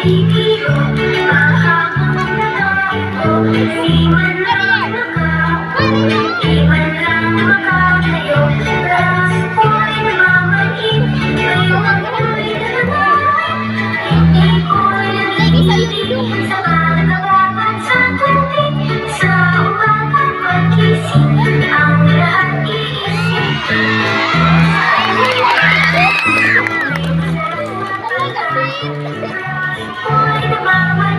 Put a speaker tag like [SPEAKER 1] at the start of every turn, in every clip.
[SPEAKER 1] Naliligo Mahabang nagain ko Siman na rin ako Iwan lang na makatayo Lakas ko'y namamanin Ngayon ang ko'y nalaman Hindi ko'y nagigilin Sa mga nagapan sa tubig Sa umagang pagkising Ang lahat iisip
[SPEAKER 2] Thank you.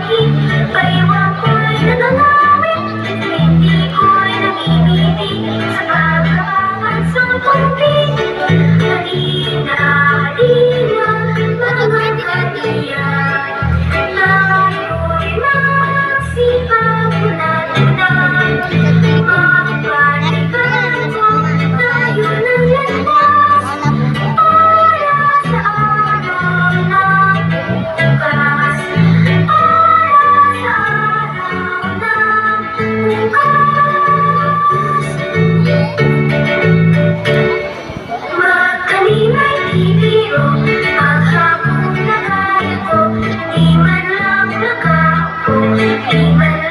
[SPEAKER 1] 一直陪伴我。Thank you.